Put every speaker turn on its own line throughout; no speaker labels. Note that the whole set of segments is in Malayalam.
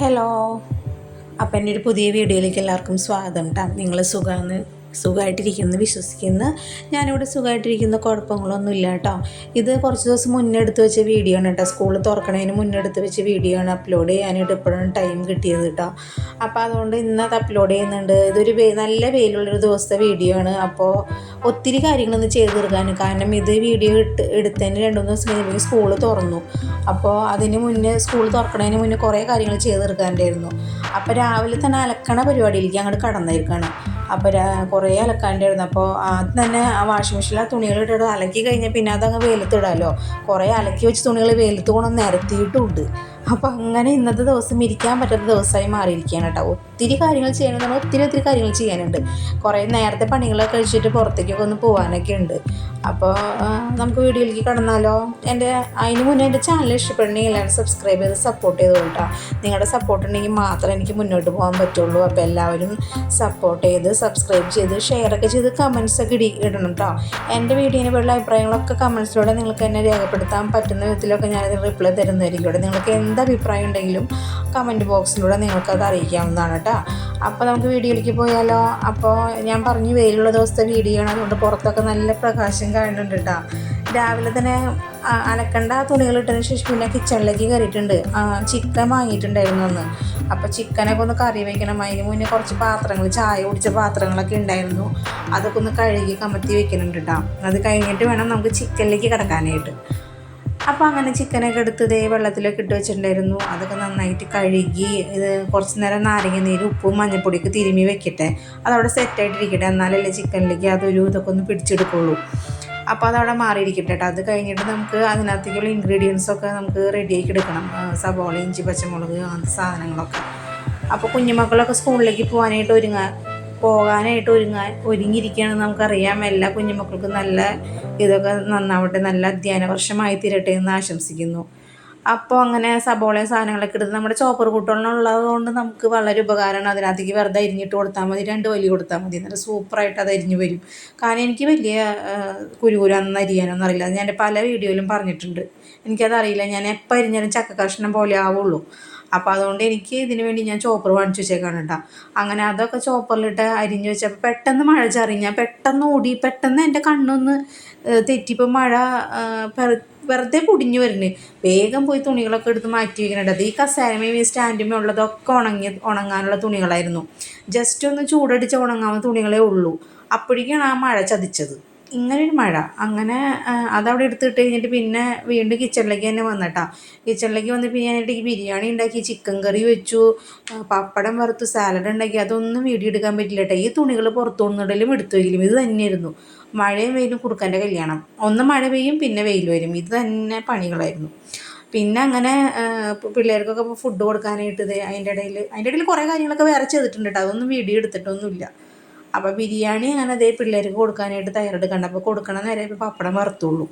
ഹലോ അപ്പം എന്റെ ഒരു പുതിയ വീഡിയോയിലേക്ക് എല്ലാവർക്കും സ്വാഗതം കേട്ടോ നിങ്ങൾ സുഖമാണ് സുഖമായിട്ടിരിക്കുന്നു വിശ്വസിക്കുന്നു. ഞാനിവിടെ സുഖമായിട്ടിരിക്കുന്ന കുഴപ്പങ്ങളൊന്നും ഇല്ല കേട്ടോ ഇത് കുറച്ച് ദിവസം മുന്നേ എടുത്ത് വെച്ച വീഡിയോ ആണ് കേട്ടോ സ്കൂൾ തുറക്കണതിന് മുന്നേ എടുത്ത് വെച്ച വീഡിയോ ആണ് അപ്ലോഡ് ചെയ്യാനായിട്ട് ഇപ്പോഴാണ് ടൈം കിട്ടിയത് കേട്ടോ അപ്പോൾ അതുകൊണ്ട് ഇന്നത് അപ്ലോഡ് ചെയ്യുന്നുണ്ട്. ഇതൊരു നല്ല വെയിലുള്ളൊരു ദിവസത്തെ വീഡിയോ ആണ്. അപ്പോൾ ഒത്തിരി കാര്യങ്ങളൊന്നും ചെയ്ത് തീർക്കാനും. കാരണം ഇത് വീഡിയോ ഇട്ട് എടുത്തതിന് രണ്ട് മൂന്ന് ദിവസം കഴിഞ്ഞപ്പോൾ സ്കൂൾ തുറന്നു. അപ്പോൾ അതിന് മുന്നേ സ്കൂൾ തുറക്കണതിന് മുന്നേ കുറേ കാര്യങ്ങൾ ചെയ്ത് തീർക്കാണ്ടായിരുന്നു അപ്പോൾ രാവിലെ തന്നെ അലക്കണ പരിപാടിയിലേക്ക് അങ്ങോട്ട് കടന്നിരിക്കണം അപ്പോൾ കുറേ അലക്കാണ്ടായിരുന്നു അപ്പോൾ ആദ്യം തന്നെ ആ വാഷിംഗ് മെഷീനിൽ ആ തുണികൾ ഇട്ടിട്ട് അലക്കി കഴിഞ്ഞാൽ പിന്നെ അതങ്ങ് വെയിലത്തിടാമല്ലോ കുറേ അലക്കി വെച്ച് തുണികൾ വെയിലത്ത് കൊണ്ടൊന്ന് നിരത്തിയിട്ടുമുണ്ട് അപ്പോൾ അങ്ങനെ ഇന്നത്തെ ദിവസം ഇരിക്കാൻ പറ്റാത്ത ദിവസമായി മാറിയിരിക്കുകയാണ് കേട്ടോ. ഒത്തിരി കാര്യങ്ങൾ ചെയ്യണമെന്ന് ഒത്തിരി ഒത്തിരി കാര്യങ്ങൾ ചെയ്യാനുണ്ട്. കുറേ നേരത്തെ പണികളൊക്കെ കഴിച്ചിട്ട് പുറത്തേക്കൊക്കെ ഒന്ന് പോകാനൊക്കെ ഉണ്ട്. അപ്പോൾ നമുക്ക് വീഡിയോയിലേക്ക് കടന്നാലോ? എന്റെ അതിന് മുന്നേ എന്റെ ചാനൽ ഇഷ്ടപ്പെടണമെങ്കിൽ എല്ലാവരും സബ്സ്ക്രൈബ് ചെയ്ത് സപ്പോർട്ട് ചെയ്ത് കേട്ടോ. നിങ്ങളുടെ സപ്പോർട്ട് ഉണ്ടെങ്കിൽ മാത്രമേ എനിക്ക് മുന്നോട്ട് പോകാൻ പറ്റുള്ളൂ. അപ്പോൾ എല്ലാവരും സപ്പോർട്ട് ചെയ്ത് സബ്സ്ക്രൈബ് ചെയ്ത് ഷെയറൊക്കെ ചെയ്ത് കമൻസ് ഒക്കെ ഇടി ഇടണം കേട്ടോ. എന്റെ വീഡിയോനെ പോലുള്ള അഭിപ്രായങ്ങളൊക്കെ കമൻസിലൂടെ നിങ്ങൾക്ക് എന്നെ രേഖപ്പെടുത്താൻ പറ്റുന്ന വിധത്തിലൊക്കെ ഞാനത് റിപ്ലൈ തരുന്നതായിരിക്കും. നിങ്ങൾക്ക് എന്ത് അഭിപ്രായം ഉണ്ടെങ്കിലും കമന്റ് ബോക്സിലൂടെ നിങ്ങൾക്കത് അറിയിക്കാവുന്നതാണ് കേട്ടോ. അപ്പോൾ നമുക്ക് വീഡിയോയിലേക്ക് പോയാലോ? അപ്പോൾ ഞാൻ പറഞ്ഞു വെയിലുള്ള ദിവസത്തെ വീഡിയോ ആണ്. അതുകൊണ്ട് പുറത്തൊക്കെ നല്ല പ്രകാശം കാണുന്നുണ്ട് കേട്ടോ. രാവിലെ തന്നെ അലക്കണ്ട തുണികൾ ഇട്ടതിന് ശേഷം പിന്നെ കിച്ചണിലേക്ക് കയറിയിട്ടുണ്ട് ചിക്കൻ വാങ്ങിയിട്ടുണ്ടായിരുന്നു ഒന്ന് അപ്പോൾ ചിക്കനൊക്കെ ഒന്ന് കറി വയ്ക്കണം അതിന് മുന്നേ കുറച്ച് പാത്രങ്ങൾ ചായ കുടിച്ച പാത്രങ്ങളൊക്കെ ഉണ്ടായിരുന്നു. അതൊക്കെ ഒന്ന് കഴുകി കമത്തി വെക്കുന്നുണ്ട് കേട്ടോ. അത് കഴിഞ്ഞിട്ട് വേണം നമുക്ക് ചിക്കനിലേക്ക് കിടക്കാനായിട്ട്. അപ്പോൾ അങ്ങനെ ചിക്കനൊക്കെ എടുത്ത് ഇതേ വെള്ളത്തിലൊക്കെ ഇട്ട് വെച്ചിട്ടുണ്ടായിരുന്നു. അതൊക്കെ നന്നായിട്ട് കഴുകി ഇത് കുറച്ച് നേരം നാരങ്ങ നീര് ഉപ്പും മഞ്ഞൾപ്പൊടിയൊക്കെ തിരുമ്മി വെക്കട്ടെ. അതവിടെ സെറ്റായിട്ടിരിക്കട്ടെ എന്നാലല്ലേ ചിക്കനിലേക്ക് അതൊരു ഇതൊക്കെ ഒന്ന് പിടിച്ചെടുക്കുള്ളൂ. അപ്പോൾ അതവിടെ മാറിയിരിക്കട്ടെ കേട്ടോ അത് കഴിഞ്ഞിട്ട് നമുക്ക് അതിനകത്തേക്കുള്ള ഇൻഗ്രീഡിയൻസൊക്കെ നമുക്ക് റെഡിയാക്കി എടുക്കണം. സബോള ഇഞ്ചി പച്ചമുളക് അങ്ങനത്തെ സാധനങ്ങളൊക്കെ. അപ്പോൾ കുഞ്ഞുമക്കളൊക്കെ സ്കൂളിലേക്ക് പോകാനായിട്ട് ഒരുങ്ങാൻ പോകാനായിട്ട് ഒരുങ്ങാൻ ഒരുങ്ങിയിരിക്കുകയാണെന്ന് നമുക്കറിയാം. എല്ലാ കുഞ്ഞുമക്കൾക്കും നല്ല ഇതൊക്കെ നന്നാവട്ടെ നല്ല അധ്യയന വർഷമായി തീരട്ടെ എന്ന് ആശംസിക്കുന്നു. അപ്പോൾ അങ്ങനെ സബോളയും സാധനങ്ങളൊക്കെ എടുത്ത് നമ്മുടെ ചോപ്പർ കൂട്ടുകളുള്ളത് കൊണ്ട് നമുക്ക് വളരെ ഉപകാരമാണ്. അതിനകത്തേക്ക് വെറുതെ അരിഞ്ഞിട്ട് കൊടുത്താൽ മതി രണ്ട് വലി കൊടുത്താൽ മതി. എന്നിട്ട് സൂപ്പറായിട്ട് അത് അരിഞ്ഞ് വരും. കാരണം എനിക്ക് വലിയ കുരുകുരാന്ന് അരിയാനൊന്നും അറിയില്ല. ഞാൻ പല വീഡിയോയിലും പറഞ്ഞിട്ടുണ്ട്. എനിക്കതറിയില്ല ഞാൻ എപ്പോൾ അരിഞ്ഞാലും ചക്ക കഷ്ണം പോലെ ആവുള്ളൂ. അപ്പോൾ അതുകൊണ്ട് എനിക്ക് ഇതിന് വേണ്ടി ഞാൻ ചോപ്പർ വാങ്ങിച്ചു വെച്ചേക്കാണ് കേട്ടോ. അങ്ങനെ അതൊക്കെ ചോപ്പറിലിട്ട് അരിഞ്ഞു വെച്ചപ്പോൾ പെട്ടെന്ന് മഴ ചറിഞ്ഞാൽ പെട്ടെന്ന് ഓടി പെട്ടെന്ന് എന്റെ കണ്ണൊന്ന് തെറ്റിപ്പോൾ മഴ വെറുതെ പൊടിഞ്ഞു വരുന്നു. വേഗം പോയി തുണികളൊക്കെ എടുത്ത് മാറ്റി വയ്ക്കുന്നുണ്ട് അത് ഈ കസേരമേയും സ്റ്റാൻഡുമേ ഉള്ളതൊക്കെ ഉണങ്ങി ഉണങ്ങാനുള്ള തുണികളായിരുന്നു. ജസ്റ്റ് ഒന്ന് ചൂടടിച്ച് ഉണങ്ങാവുന്ന തുണികളേ ഉള്ളൂ. അപ്പോഴേക്കാണ് ആ മഴ ചതിച്ചത്. ഇങ്ങനൊരു മഴ. അങ്ങനെ അതവിടെ എടുത്തിട്ട് കഴിഞ്ഞിട്ട് പിന്നെ വീണ്ടും കിച്ചണിലേക്ക് തന്നെ വന്നിട്ടാ. കിച്ചണിലേക്ക് വന്നപ്പോൾ ഈ ബിരിയാണി ഉണ്ടാക്കി ചിക്കൻ കറി വെച്ചു പപ്പടം വറുത്ത് സാലഡ് ഉണ്ടാക്കി അതൊന്നും വീഡിയോ എടുക്കാൻ പറ്റില്ല കേട്ടോ ഈ തുണികൾ പുറത്തുകൊണ്ടിടലും എടുത്തു വയ്ക്കലും ഇത് തന്നെയായിരുന്നു. മഴയും വെയിലും കുറുക്കന്റെ കല്യാണം. ഒന്ന് മഴ പെയ്യും പിന്നെ വെയിൽ വരും. ഇത് തന്നെ പണികളായിരുന്നു. പിന്നെ അങ്ങനെ പിള്ളേർക്കൊക്കെ ഫുഡ് കൊടുക്കാനായിട്ട് അതിന്റെ ഇടയിൽ അതിന്റെ ഇടയിൽ കുറേ കാര്യങ്ങളൊക്കെ വേറെ ചെയ്തിട്ടുണ്ട് കേട്ടോ അതൊന്നും വീഡിയോ എടുത്തിട്ടൊന്നുമില്ല. അപ്പോൾ ബിരിയാണി അങ്ങനെ അതേ പിള്ളേർക്ക് കൊടുക്കാനായിട്ട് തയ്യാറെടുക്കണ്ട. അപ്പോൾ കൊടുക്കണ നേരെ പപ്പടം വറുത്തുള്ളൂ.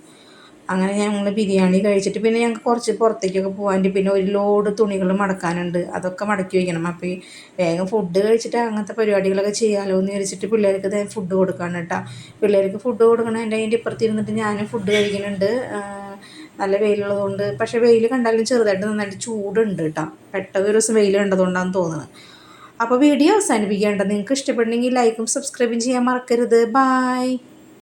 അങ്ങനെ ഞങ്ങൾ ബിരിയാണി കഴിച്ചിട്ട് പിന്നെ ഞങ്ങൾക്ക് കുറച്ച് പുറത്തേക്കൊക്കെ പോകാൻ പിന്നെ ഒരു ലോഡ് തുണികൾ മടക്കാനുണ്ട്. അതൊക്കെ മടക്കി വയ്ക്കണം അപ്പോൾ ഈ വേഗം ഫുഡ് കഴിച്ചിട്ട് അങ്ങനത്തെ പരിപാടികളൊക്കെ ചെയ്യാമല്ലോ എന്ന് വിചാരിച്ചിട്ട് പിള്ളേർക്ക് ഇതേ ഫുഡ് കൊടുക്കാണ് കേട്ടോ പിള്ളേർക്ക് ഫുഡ് കൊടുക്കണം എന്റെ അതിന്റെ ഇപ്പുറത്തിരുന്നിട്ട് ഞാനും ഫുഡ് കഴിക്കുന്നുണ്ട് നല്ല വെയിലുള്ളതുകൊണ്ട്. പക്ഷേ വെയിൽ കണ്ടാലും ചെറുതായിട്ട് നന്നായിട്ട് ചൂടുണ്ട് കേട്ടോ പെട്ടെന്ന് ഒരു ദിവസം വെയിൽ കണ്ടതുകൊണ്ടാണെന്ന് തോന്നുന്നത് അപ്പോൾ വീഡിയോ അവസാനിപ്പിക്കേണ്ടത് നിങ്ങൾക്ക് ഇഷ്ടപ്പെടണമെങ്കിൽ ലൈക്കും സബ്സ്ക്രൈബും ചെയ്യാൻ മറക്കരുത്. ബായ്